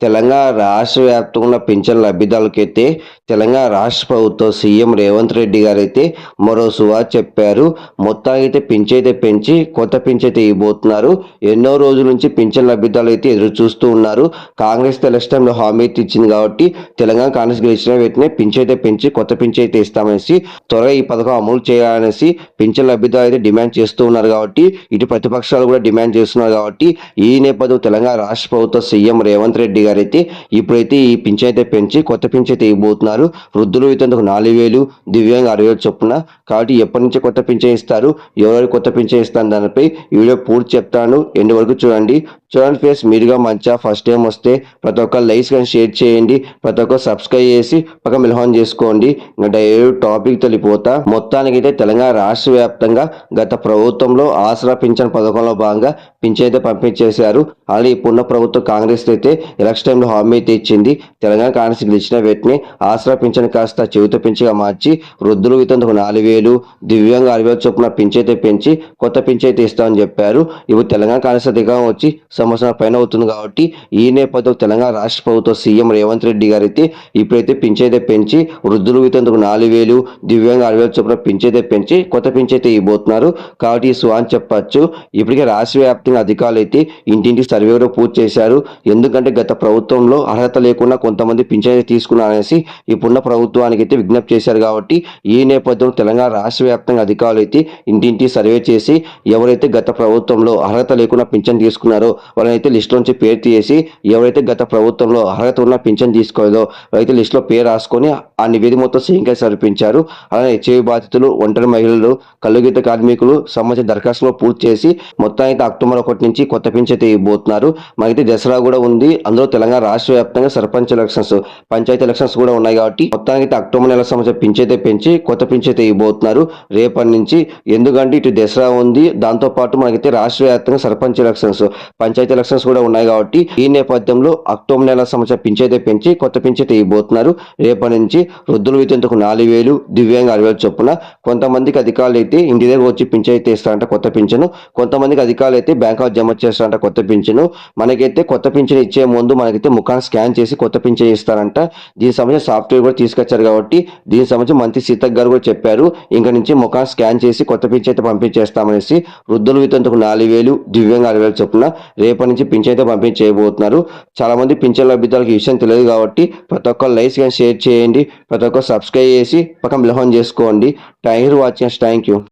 తెలంగాణ రాష్ట్ర వ్యాప్తంగా పింఛన్ లబ్ధిదారులకైతే తెలంగాణ రాష్ట్ర ప్రభుత్వం సీఎం రేవంత్ రెడ్డి గారు అయితే మరో సువా చెప్పారు. మొత్తానికి అయితే పింఛన్ అయితే పెంచి కొత్త పింఛన్ అయితే ఇవ్వబోతున్నారు. ఎన్నో రోజుల నుంచి పింఛన్ లబ్ధిదారులు అయితే ఎదురు చూస్తూ ఉన్నారు. కాంగ్రెస్ తెలంగాణలో హామీ అయితే ఇచ్చింది కాబట్టి తెలంగాణ కాంగ్రెస్ గెలిచిన వెంటనే పింఛన్ అయితే పెంచి కొత్త పింఛన్ అయితే ఇస్తామనేసి త్వరగా ఈ పథకం అమలు చేయాలనేసి పింఛన్ లబ్ధిదారులు అయితే డిమాండ్ చేస్తూ ఉన్నారు కాబట్టి ఇటు ప్రతిపక్షాలు కూడా డిమాండ్ చేస్తున్నారు కాబట్టి ఈ నేపథ్యం తెలంగాణ రాష్ట్ర ప్రభుత్వ సీఎం రేవంత్ రెడ్డి గారు అయితే ఇప్పుడైతే ఈ పింఛన్ అయితే పెంచి కొత్త పింఛన్ అయితే ఇవ్వబోతున్నారు. వృద్ధులు ఇతందుకు నాలుగు వేలు దివ్యాంగ అరవై వేలు చొప్పున. కాబట్టి ఎప్పటి నుంచి కొత్త పింఛ ఇస్తారు? ఎవరెవరు కొత్త పింఛ ఇస్తాను దానిపై వీడియో పూర్తి చెప్తాను. ఎన్ని వరకు చూడండి. చూడండి ఫేస్ మీరుగా మంచిగా ఫస్ట్ టైం వస్తే ప్రతి ఒక్క లైక్స్ కానీ షేర్ చేయండి. ప్రతి ఒక్క సబ్స్క్రైబ్ చేసి పక్క మిల్హాన్ చేసుకోండి. ఇంకా డైరెక్ట్ టాపిక్ తెలిపోతా. మొత్తానికైతే తెలంగాణ రాష్ట్ర వ్యాప్తంగా గత ప్రభుత్వంలో ఆసరా పింఛన్ పథకంలో భాగంగా పింఛన్ అయితే పంపించేశారు. అలాగే ఇప్పుడున్న ప్రభుత్వం కాంగ్రెస్ అయితే ఎలక్షన్ టైంలో హామీ అయితే ఇచ్చింది. తెలంగాణ కాంగ్రెస్ గెలిచిన వెంటనే ఆసరా పింఛన్ కాస్త చెవిత పింఛగా మార్చి వృద్ధులు వితందుకు నాలుగు వేలు దివ్యంగా అరవై వేలు చొప్పున పెంచి కొత్త పింఛైతే అయితే ఇస్తామని చెప్పారు. ఇప్పుడు తెలంగాణ కాంగ్రెస్ అధికారం వచ్చి సంవత్సరాల పైన అవుతుంది కాబట్టి ఈ నేపథ్యం తెలంగాణ రాష్ట్ర ప్రభుత్వ సీఎం రేవంత్ రెడ్డి గారు అయితే ఇప్పుడైతే పింఛైతే పెంచి వృద్ధులు వితందుకు నాలుగు వేలు దివ్యాంగ ఆరు వేలు చొప్పున పింఛైతే పెంచి కొత్త పింఛైతే ఇవ్వబోతున్నారు. కాబట్టి ఈ స్వాన్ చెప్పచ్చు. ఇప్పటికే రాష్ట్ర వ్యాప్తంగా అధికారులు అయితే ఇంటింటి సర్వే కూడా పూర్తి చేశారు. ఎందుకంటే గత ప్రభుత్వంలో అర్హత లేకుండా కొంతమంది పింఛన్ తీసుకున్నారు తీసుకున్నారనేసి ఇప్పుడున్న ప్రభుత్వానికి అయితే విజ్ఞప్తి చేశారు కాబట్టి ఈ నేపథ్యంలో తెలంగాణ రాష్ట్ర వ్యాప్తంగా అధికారులు అయితే ఇంటింటి సర్వే చేసి ఎవరైతే గత ప్రభుత్వంలో అర్హత లేకుండా పింఛన్ తీసుకున్నారో వాళ్ళనైతే లిస్ట్ నుంచి పేరు తీసి ఎవరైతే గత ప్రభుత్వంలో అర్హత ఉన్న పింఛన్ తీసుకోలేదో వాళ్ళైతే లిస్టులో పేరు రాసుకొని ఆ నివేదిక మొత్తం సీఎంకే సమర్పించారు. అలానే హెచ్ఐవి బాధితులు ఒంటరి మహిళలు కల్లుగీత కార్మికులు సంబంధించిన దరఖాస్తులో పూర్తి చేసి మొత్తానికి అక్టోబర్ ఒకటి నుంచి కొత్త పింఛన్ అయితే ఇవ్వబోతున్నారు. మనకైతే దసరా కూడా ఉంది. అందులో తెలంగాణ రాష్ట్ర వ్యాప్తంగా సర్పంచ్ ఎలక్షన్స్ పంచాయతీ ఎలక్షన్స్ కూడా ఉన్నాయి కాబట్టి మొత్తానికి అయితే అక్టోబర్ నెల సంవత్సరం పింఛన్ అయితే పెంచి కొత్త పింఛన్ అయితే ఇవ్వబోతున్నారు. రేపటి నుంచి ఎందుకంటే ఇటు దసరా ఉంది. దాంతో పాటు మనకైతే రాష్ట్ర వ్యాప్తంగా సర్పంచ్ ఎలక్షన్స్ పంచాయతీ ఎలక్షన్స్ కూడా ఉన్నాయి కాబట్టి ఈ నేపథ్యంలో అక్టోబర్ నెల సంవత్సరం పింఛైతే పెంచి కొత్త పింఛైతే ఇవ్వబోతున్నారు. రేపటి నుంచి వృద్ధుల వితంతకు నాలుగు వేలు దివ్యాంగ అరవై వేలు చొప్పున కొంతమందికి అధికారులు అయితే ఇంటి దగ్గర వచ్చి పింఛైతే ఇస్తారంట కొత్త పింఛను. కొంతమందికి అధికారులు అయితే బ్యాంక్ జమ చేస్తారంట కొత్త పింఛను. మనకైతే కొత్త పింఛను ఇచ్చే ముందు మనకైతే ముఖాన్ని స్కాన్ చేసి కొత్త పింఛన్ ఇస్తారంట. దీనికి సంబంధించి సాఫ్ట్వేర్ కూడా తీసుకొచ్చారు కాబట్టి దీనికి సంబంధించి మంత్రి సీతక్ గారు కూడా చెప్పారు. ఇంకా నుంచి ముఖాన్ని స్కాన్ చేసి కొత్త పింఛైతే అయితే పంపించేస్తామనేసి వృద్ధుల వితంతకు నాలుగు వేలు దివ్యాంగ అరవై వేలు చొప్పున రేపటి నుంచి పింఛన్ అయితే పంపించేయబోతున్నారు చాలా మంది పింఛన్ లబ్ధిదారులకు ఈ విషయం తెలియదు కాబట్టి ప్రతి ఒక్క లైక్స్ కానీ షేర్ చేయండి ప్రతి ఒక్క సబ్స్క్రైబ్ చేసి పక్కన బిలహం చేసుకోండి. Thank you watching thank you.